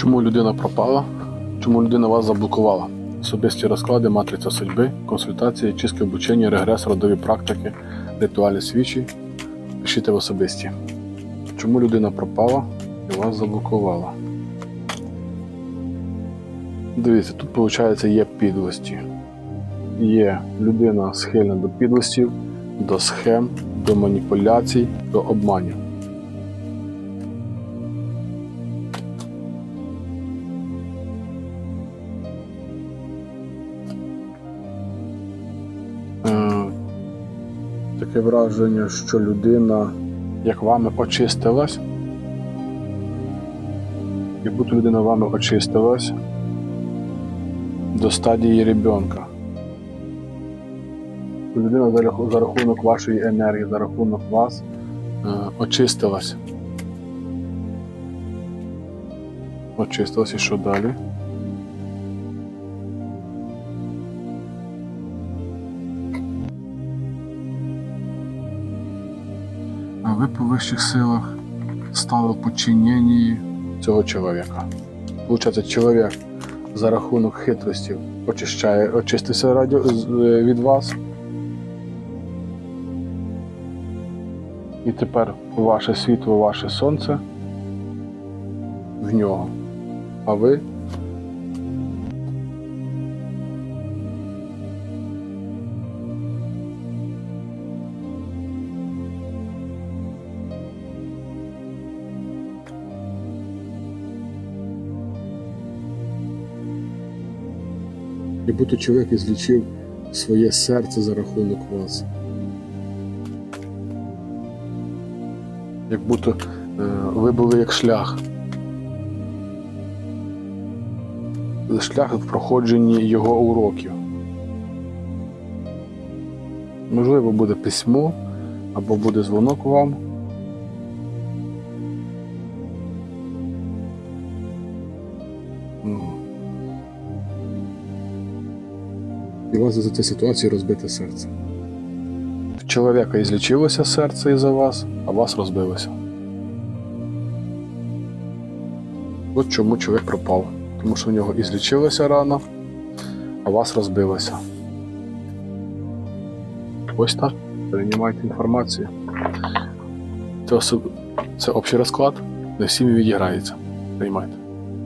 Чому людина пропала? Чому людина вас заблокувала? Особисті розклади, матриця судьби, консультації, чистке обучення, регрес, родові практики, ритуалі свічі. Пишіть в особисті. Чому людина пропала і вас заблокувала? Дивіться, тут виходить є підлості. Є людина схильна до підлостів, до схем, до маніпуляцій, до обманів. Таке враження, що людина, як вами очистилась, як будто людина вами очистилась до стадії ребенка. Людина за рахунок вашої енергії, за рахунок вас е, очистилась. Очистилась і що далі? Ви по вищих силах стали в цього чоловіка. Получається, чоловік за рахунок хитростів очищає, очистився радіо, е, від вас. І тепер ваше світло, ваше сонце в нього. А ви як будто чоловік злічив своє серце за рахунок вас. Як будто е, ви були як шлях. Шлях в проходженні його уроків. Можливо, буде письмо або буде дзвонок вам. Мгм. І у вас за цю ситуацію розбите серце. В чоловіка і злічилося серце із-за вас, а вас розбилося. От чому чоловік пропав. Тому що в нього і злічилася рана, а вас розбилося. Ось так. Приймайте інформацію. Це, особ... Це общий розклад, не всім відіграється. Приймайте.